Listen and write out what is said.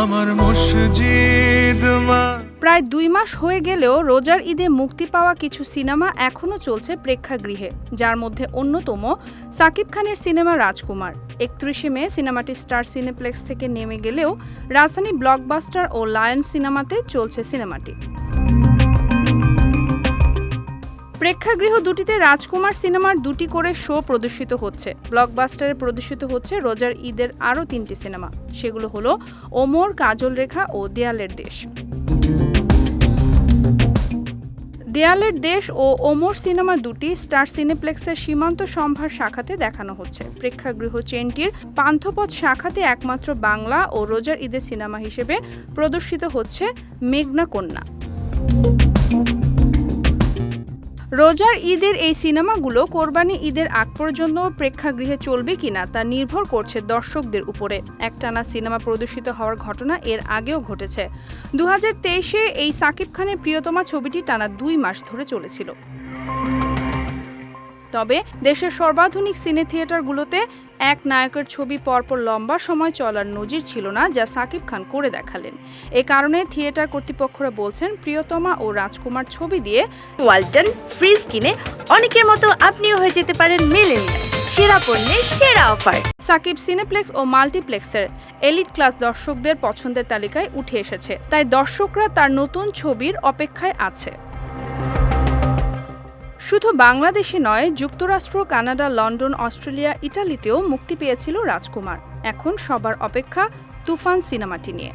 আমার মসজিদ প্রায় দুই মাস হয়ে গেলেও রোজার ঈদে মুক্তি পাওয়া কিছু সিনেমা এখনও চলছে প্রেক্ষাগৃহে, যার মধ্যে অন্যতম সাকিব খানের সিনেমা রাজকুমার। একত্রিশে মে সিনেমাটি স্টার সিনেপ্লেক্স থেকে নেমে গেলেও রাজধানী ব্লকবাস্টার ও লায়ন সিনেমাতে চলছে সিনেমাটি। প্রেক্ষাগৃহ দুটিতে রাজকুমার সিনেমার দুটি করে শো প্রদর্শিত হচ্ছে। ব্লকবাস্টারে প্রদর্শিত হচ্ছে রোজার ঈদের আরও তিনটি সিনেমা। সেগুলো হলো ওমর, কাজল রেখা ও দেয়ালের দেশ। দেয়ালের দেশ ও ওমর সিনেমা দুটি স্টার সিনেপ্লেক্সের সীমান্ত সম্ভার শাখাতে দেখানো হচ্ছে। প্রেক্ষাগৃহ চেনটির পান্থপথ শাখাতে একমাত্র বাংলা ও রোজার ঈদের সিনেমা হিসেবে প্রদর্শিত হচ্ছে মেঘনা কন্যা। রোজার ঈদের এই সিনেমাগুলো কোরবানি ঈদের আগ পর্যন্ত প্রেক্ষাগৃহে চলবে কিনা তা নির্ভর করছে দর্শকদের উপরে। একটানা সিনেমা প্রদর্শিত হওয়ার ঘটনা এর আগেও ঘটেছে। দু তেইশে এই সাকিব খানের প্রিয়তমা ছবিটি টানা দুই মাস ধরে চলেছিল। তবে দেশের সর্বাধুনিক সিনে থিয়েটারগুলোতে এক নায়কের ছবি পরপর লম্বা সময় চলার নজির ছিল না যা সাকিব খান করে দেখালেন। এ কারণে থিয়েটার কর্তৃপক্ষরা বলছেন, প্রিয়তমা ও রাজকুমার ছবি দিয়ে ওয়ালটন ফ্রিজ কিনে অনেকের মতো আপনিও হয়ে যেতে পারেন মেলেনিয়া সেরা পণ্যের সেরা অফার। সাকিব সিনেপ্লেক্স ও মাল্টিপ্লেক্সের এলিট ক্লাস দর্শকদের পছন্দের তালিকায় উঠে এসেছে। তাই দর্শকরা তার নতুন ছবির অপেক্ষায় আছে। শুধু বাংলাদেশে নয়, যুক্তরাষ্ট্র, কানাডা, লন্ডন, অস্ট্রেলিয়া, ইটালিতেও মুক্তি পেয়েছিল রাজকুমার। এখন সবার অপেক্ষা তুফান সিনেমাটি নিয়ে।